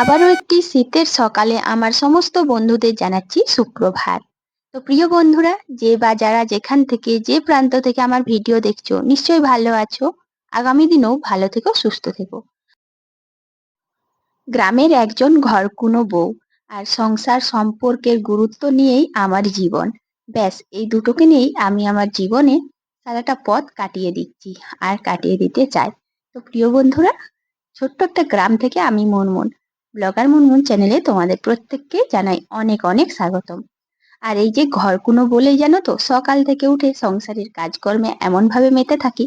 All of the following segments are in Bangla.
আবারও একটি শীতের সকালে আমার সমস্ত বন্ধুদের জানাচ্ছি সুপ্রভাত তো প্রিয় বন্ধুরা, যে বা যারা যেখান থেকে, যে প্রান্ত থেকে আমার ভিডিও দেখছ, নিশ্চয়ই ভালো আছো। আগামী দিনেও ভালো থেকো, সুস্থ থেকো। গ্রামের একজন ঘরকুনো বউ আর সংসার সম্পর্কের গুরুত্ব নিয়েই আমার জীবন। ব্যাস, এই দুটোকে নিয়েই আমি আমার জীবনে সারাটা পথ কাটিয়ে দিচ্ছি আর কাটিয়ে দিতে চাই। তো প্রিয় বন্ধুরা, ছোট্ট একটা গ্রাম থেকে আমি মনমন ব্লগার মুনমুন চ্যানেলে তোমাদের প্রত্যেককে জানাই অনেক অনেক স্বাগতম। আর এই যে ঘরকুনো বলেই জানো তো, সকাল থেকে উঠে সংসারের কাজকর্মে এমনভাবে মেতে থাকি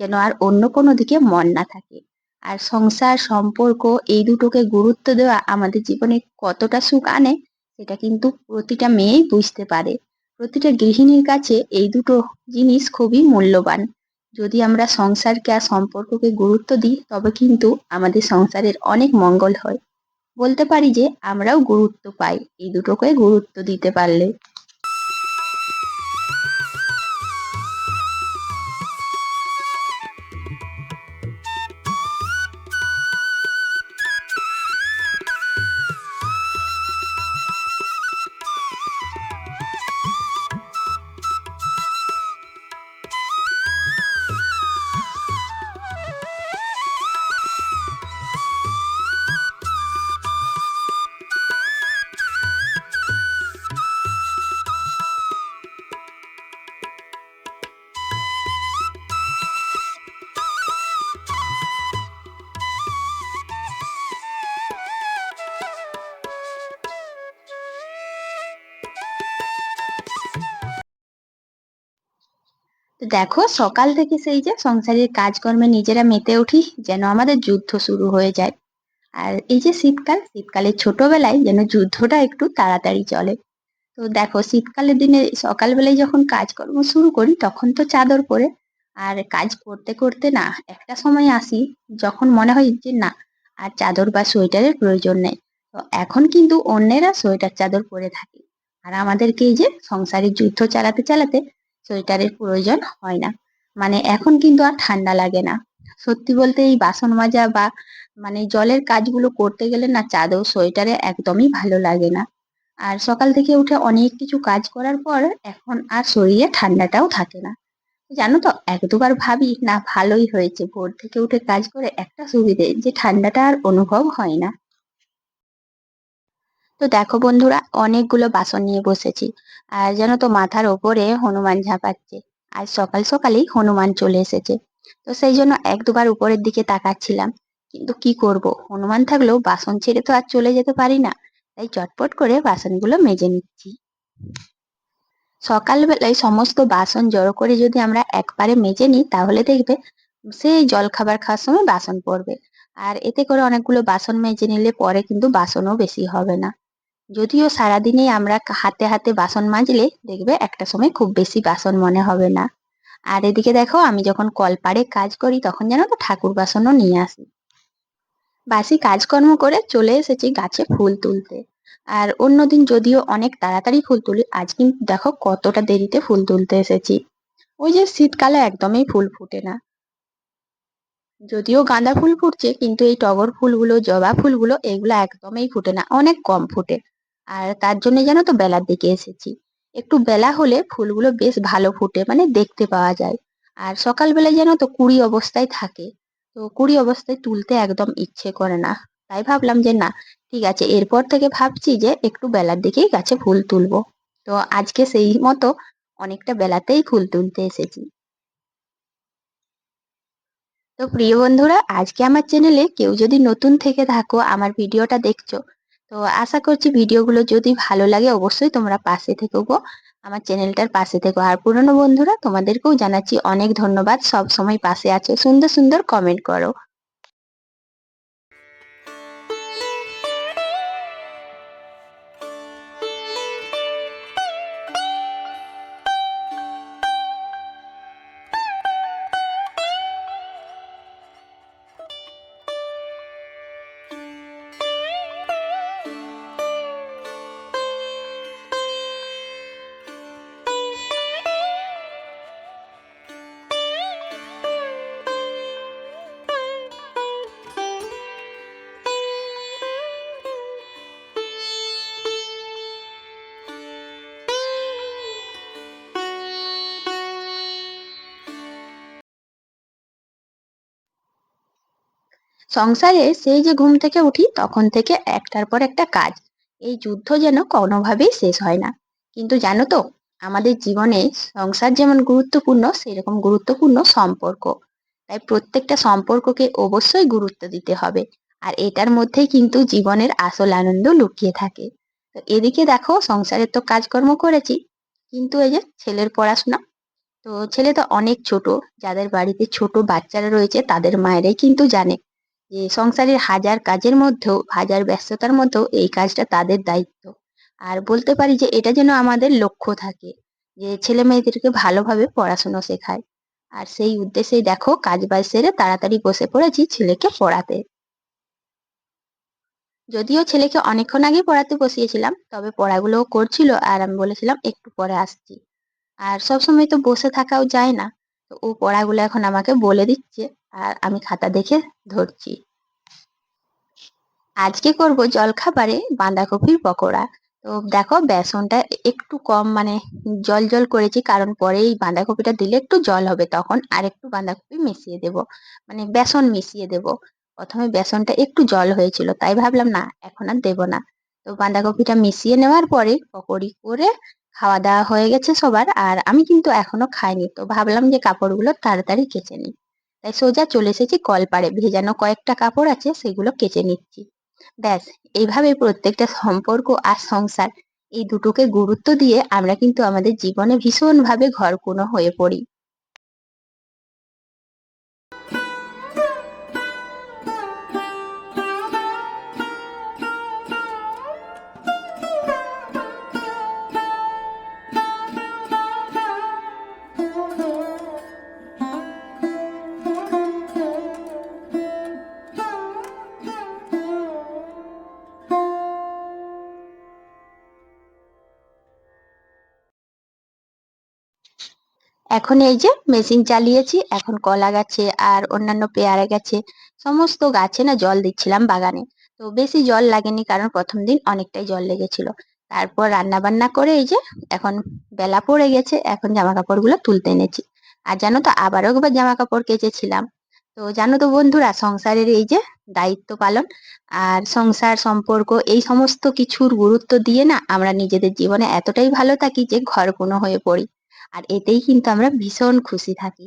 যেন আর অন্য কোনো দিকে মন না থাকে। আর সংসার, সম্পর্ক এই দুটোকে গুরুত্ব দেওয়া আমাদের জীবনে কতটা সুখ আনে সেটা কিন্তু প্রতিটা মেয়েই বুঝতে পারে। প্রতিটা গৃহিণীর কাছে এই দুটো জিনিস খুবই মূল্যবান। যদি আমরা সংসারকে আর সম্পর্ককে গুরুত্ব দিই, তবে কিন্তু আমাদের সংসারের অনেক মঙ্গল হয়। বলতে পারি যে আমরাও গুরুত্ব পাই। এই দুটোকে গুরুত্ব দিতে পারলে। দেখো, সকাল থেকে সেই যে সংসারের কাজকর্মে নিজেরা মেতে উঠি যেন আমাদের যুদ্ধ শুরু হয়ে যায়। আর এই যে শীতকাল শীতকালের ছোটবেলায় যেন যুদ্ধটা একটু তাড়াতাড়ি চলে। তো দেখো, শীতকালের দিনে সকালবেলায় যখন কাজকর্ম শুরু করি, তখন তো চাদর পরে। আর কাজ করতে করতে না, একটা সময় আসি যখন মনে হয় যে না, আর চাদর বা সোয়েটারের প্রয়োজন নেই। তো এখন কিন্তু অন্যেরা সোয়েটার, চাদর পরে থাকে। আর আমাদেরকে এই যে সংসারের যুদ্ধ চালাতে চালাতে সোয়েটারের প্রয়োজন হয় না। মানে এখন কিন্তু আর ঠান্ডা লাগে না। সত্যি বলতে এই বাসন মাজা বা মানে জলের কাজগুলো করতে গেলে না চাদর, সোয়েটারে একদমই ভালো লাগে না। আর সকাল থেকে উঠে অনেক কিছু কাজ করার পর এখন আর শরীরে ঠান্ডাটাও থাকে না। জানো তো এক দুবার ভাবি, না ভালোই হয়েছে। ভোর থেকে উঠে কাজ করে একটা সুবিধে, যে ঠান্ডাটা আর অনুভব হয় না। তো দেখো বন্ধুরা, অনেকগুলো বাসন নিয়ে বসেছি। আর যেন তো, মাথার ওপরে হনুমান ঝাঁপাচ্ছে। আজ সকাল সকালেই হনুমান চলে এসেছে। তো সেই জন্য এক দুবার উপরের দিকে তাকাচ্ছিলাম। কিন্তু কি করব? হনুমান থাকলেও বাসন ছেড়ে তো আর চলে যেতে পারি না। তাই চটপট করে বাসনগুলো মেজে নিচ্ছি। সকালবেলায় সমস্ত বাসন জড়ো করে যদি আমরা একবারে মেজে নিই, তাহলে দেখবে সেই জল খাবার খাওয়ার সময় বাসন পড়বে। আর এতে করে অনেকগুলো বাসন মেজে নিলে পরে কিন্তু বাসনও বেশি হবে না। যদিও সারাদিনেই আমরা হাতে হাতে বাসন মাজলে দেখবে একটা সময় খুব বেশি বাসন মনে হবে না। আর এদিকে দেখো, আমি যখন কলপাড়ে কাজ করি তখন যেন তো ঠাকুর বাসনও নিয়ে আসি। বাসি কাজকর্ম করে চলে এসেছি গাছে ফুল তুলতে। আর অন্যদিন যদিও অনেক তাড়াতাড়ি ফুল তুলি, আজ কিন্তু দেখো কতটা দেরিতে ফুল তুলতে এসেছি। ওই যে শীতকালে একদমই ফুল ফুটে না। যদিও গাঁদা ফুল ফুটছে, কিন্তু এই টগর ফুলগুলো, জবা ফুলগুলো, এগুলো একদমই ফুটে না, অনেক কম ফুটে। আর তার জন্য যেন তো বেলার দিকে এসেছি। একটু বেলা হলে ফুলগুলো বেশ ভালো ফুটে মানে দেখতে পাওয়া যায়। আর সকালবেলায় যেন তো কুড়ি অবস্থায় থাকে, তো কুড়ি অবস্থায় তুলতে একদম ইচ্ছে করে না। তাই ভাবলাম যে না, ঠিক আছে, এরপর থেকে ভাবছি যে একটু বেলার দিকেই গাছে ফুল তুলবো। তো আজকে সেই মতো অনেকটা বেলাতেই ফুল তুলতে এসেছি। তো প্রিয় বন্ধুরা, আজকে আমার চ্যানেলে কেউ যদি নতুন থেকে থাকো, আমার ভিডিওটা দেখছ তো আশা করছি ভিডিওগুলো যদি ভালো লাগে অবশ্যই তোমরা পাশে থেকো গো। আমার চ্যানেলটার পাশে থেকো। আর পুরনো বন্ধুরা তোমাদেরকেও জানাচ্ছি অনেক ধন্যবাদ। সব সময় পাশে আছো। সুন্দর সুন্দর কমেন্ট করো। সংসারে সেই যে ঘুম থেকে উঠি, তখন থেকে একটার পর একটা কাজ। এই যুদ্ধ যেন কোনোভাবেই শেষ হয় না। কিন্তু জানো তো, আমাদের জীবনে সংসার যেমন গুরুত্বপূর্ণ, সেরকম গুরুত্বপূর্ণ সম্পর্ক। তাই প্রত্যেকটা সম্পর্ককে অবশ্যই গুরুত্ব দিতে হবে। আর এটার মধ্যেই কিন্তু জীবনের আসল আনন্দ লুকিয়ে থাকে। তো এদিকে দেখো, সংসারের তো কাজকর্ম করেছি। কিন্তু এই যে ছেলের পড়াশোনা, তো ছেলে তো অনেক ছোট। যাদের বাড়িতে ছোট বাচ্চারা রয়েছে, তাদের মায়েরাই কিন্তু জানে। যে সংসারের হাজার কাজের মধ্যেও, হাজার ব্যস্ততার মধ্যেও এই কাজটা তাদের দায়িত্ব। আর বলতে পারি যে এটা যেন আমাদের লক্ষ্য থাকে, যে ছেলে মেয়েদেরকে ভালোভাবে পড়াশুনো শেখায়। আর সেই উদ্দেশ্যেই দেখো কাজ বাজ সেরে তাড়াতাড়ি বসে পড়েছি ছেলেকে পড়াতে। যদিও ছেলেকে অনেকক্ষণ আগে পড়াতে বসিয়েছিলাম, তবে পড়াগুলো করছিল আর আমি বলেছিলাম একটু পরে আসছি। আর সবসময় তো বসে থাকাও যায় না। ও পড়াগুলো এখন আমাকে বলে দিচ্ছে, আর আমি খাতা দেখে ধরছি। আজকে করব? জলখাবারে বাঁধাকপির পকোড়া। তো দেখো, বেসনটা একটু কম মানে জল জল করেছি, কারণ পরে এই বাঁধাকপিটা দিলে একটু জল হবে, তখন আর একটু বাঁধাকপি মিশিয়ে দেব। মানে বেসন মিশিয়ে দেব। প্রথমে বেসনটা একটু জল হয়েছিল, তাই ভাবলাম না, এখন আর দেবো না। তো বাঁধাকপিটা মিশিয়ে নেওয়ার পরে পকোড়ি করে খাওয়া দাওয়া হয়ে গেছে সবার, আর আমি কিন্তু এখনও খাইনি। তো ভাবলাম যে কাপড়গুলো তাড়াতাড়ি কেচে নিই। তাই সোজা চলে এসেছি কলপাড়ে। ভেজানো কয়েকটা কাপড় আছে, সেগুলো কেচে নিচ্ছি। ব্যাস, এইভাবে প্রত্যেকটা সম্পর্ক আর সংসার, এই দুটোকে গুরুত্ব দিয়ে আমরা কিন্তু আমাদের জীবনে ভীষণভাবে ঘরকুনো হয়ে পড়ি। এখন এই যে মেশিন চালিয়েছি, এখন কলা গাছে আর অন্যান্য পেয়ারা গাছে, সমস্ত গাছে না জল দিচ্ছিলাম বাগানে। তো বেশি জল লাগেনি কারণ প্রথম দিন অনেকটাই জল লেগেছিল। তারপর রান্না বান্না করে এই যে এখন বেলা পড়ে গেছে, এখন জামা কাপড়গুলো তুলতে এনেছি। আর জানো তো, আবারও একবার জামা কাপড় কেচেছিলাম। তো জানো তো বন্ধুরা, সংসারের এই যে দায়িত্ব পালন আর সংসার সম্পর্ক, এই সমস্ত কিছুর গুরুত্ব দিয়ে না আমরা নিজেদের জীবনে এতটাই ভালো থাকি যে ঘর কোনো হয়ে পড়ি। আর এতেই কিন্তু আমরা ভীষণ খুশি থাকি।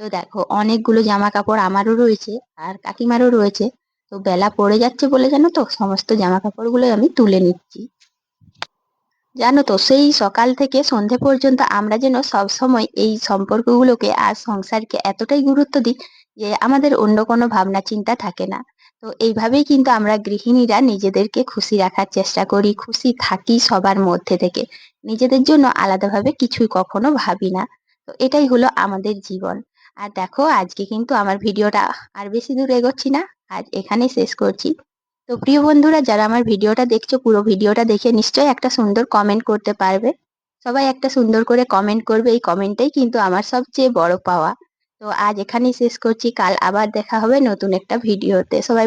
তো দেখো, অনেকগুলো জামা কাপড় আমারও রয়েছে আর কাকিমারও রয়েছে। তো বেলা পড়ে যাচ্ছে বলে জানো তো, সমস্ত জামা কাপড়গুলো আমি তুলে নিচ্ছি। জানো তো, সেই সকাল থেকে সন্ধে পর্যন্ত আমরা যেন সব সময় এই সম্পর্কগুলোকে আর সংসারকে এতটাই গুরুত্ব দিই যে আমাদের অন্য কোনো ভাবনা, চিন্তা থাকে না। তো এইভাবেই কিন্তু আমরা গৃহিণীরা নিজেদেরকে খুশি রাখার চেষ্টা করি, খুশি থাকি সবার মধ্যে থেকে। নিজেদের জন্য আলাদাভাবে কিছুই কখনো ভাবি না। তো এটাই হলো আমাদের জীবন। আর দেখো, আজকে কিন্তু আমার ভিডিওটা আর বেশি দূর এগোচ্ছি না। আজ এখানেই শেষ করছি। তো প্রিয় বন্ধুরা, যারা আমার ভিডিওটা দেখছ, পুরো ভিডিওটা দেখে নিশ্চয়ই একটা সুন্দর কমেন্ট করতে পারবে। সবাই একটা সুন্দর করে কমেন্ট করবে। এই কমেন্টটাই কিন্তু আমার সবচেয়ে বড় পাওয়া। তো আজ এখানেই শেষ করছি। কাল আবার দেখা হবে নতুন একটা ভিডিওতে। সবাই